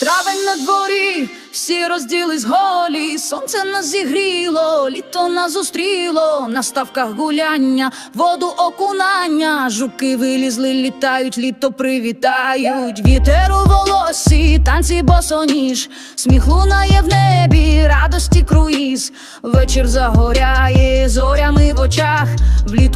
Травень на дворі, всі розділись голі, сонце нас зігріло, літо нас зустріло, на ставках гуляння, воду окунання, жуки вилізли, літають, літо привітають, вітер у волосі, танці босоніж, сміх лунає в небі, радості круїз, вечір загоряє, зорями в очах,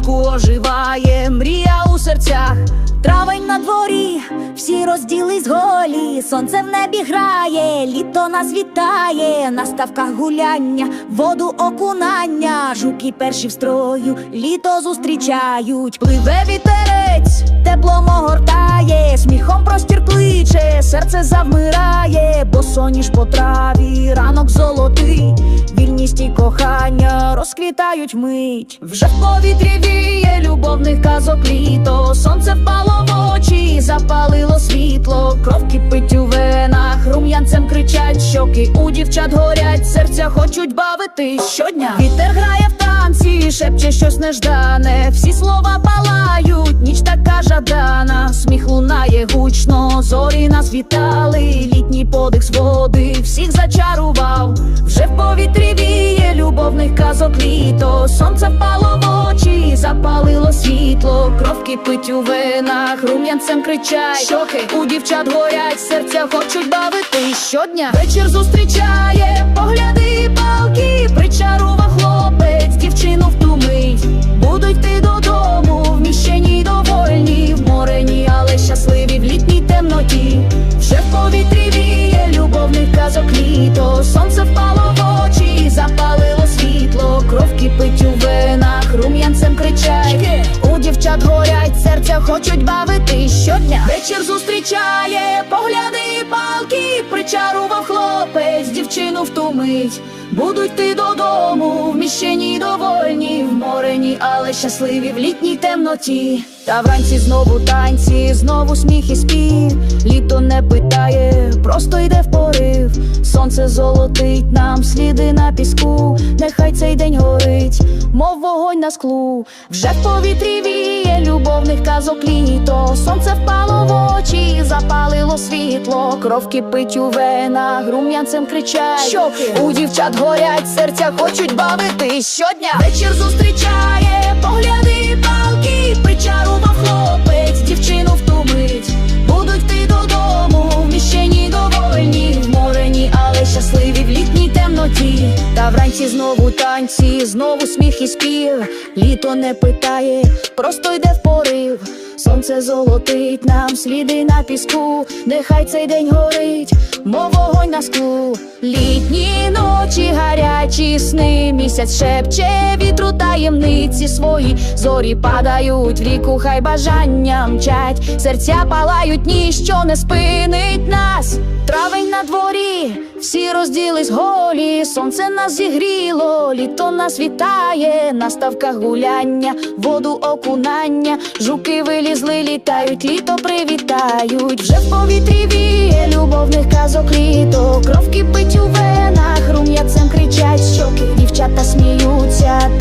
влітку оживає, мрія у серцях. Травень на дворі, всі розділись голі, сонце в небі грає, літо нас вітає, на ставках гуляння, воду окунання, жуки перші в строю, літо зустрічають, Пливе вітерець, тепло могортає, сміхом простір кличе, серце завмирає, бо соніш по траві, ранок золотий, вільність і кохання розквітають мить. вже в повітрі віє любовних казок літо, сонце впало в очі, запалило світло, кров кипить у венах, рум'янцем кричать щоки, у дівчат горять, серця хочуть бавити щодня. Вітер грає в шепче щось неждане, всі слова палають, ніч така жадана, сміх лунає гучно, зорі нас вітали, літній подих з води всіх зачарував, вже в повітрі віє любовних казок літо, сонце впало в очі, запалило світло, кров кипить у венах, рум'янцем кричать, щоки у дівчат горять, серця хочуть бавити щодня. Вечір зустрічає, погляди і палки, Горять, серця хочуть бавити щодня. Вечір зустрічає, погляди палки, причарував хлопець, дівчину втумить. Будуть йти додому, вміщені довольні, вморені, але щасливі в літній темноті. Та вранці знову танці, знову сміх і спів. Літо не питає, просто йде в порив. Сонце золотить нам сліди на піску. Нехай цей день горить, мов вогонь на склу. Вже в повітрі віє любовних казок літо. Сонце впало в очі, запалило світло. Кров кипить у венах, рум'янцем кричать. Щоки у дівчат горять, серця хочуть бавити щодня. Вечір зустрічає, погляди палки, причарував хлопець, дівчину втумить. Будуть йти додому, вміщені й довольні, вморені, але щасливі в літній темноті. Та вранці знову танці, знову сміх і спів. Літо не питає, просто йде в порив. Сонце золотить нам сліди на піску, нехай цей день горить, мов вогонь на склу. Літні ночі гарячі сни, місяць шепче вітру таємниці свої. Зорі падають в ріку, хай бажання мчать. Серця палають, ніщо не спинить нас всі розділись голі, сонце нас зігріло, літо нас вітає, на ставках гуляння, воду окунання, жуки вилізли, літають, літо привітають, вже в повітрі віє, любовних казок літо, кров кипить у венах, рум'ятцем кричать, щоки дівчата сміються.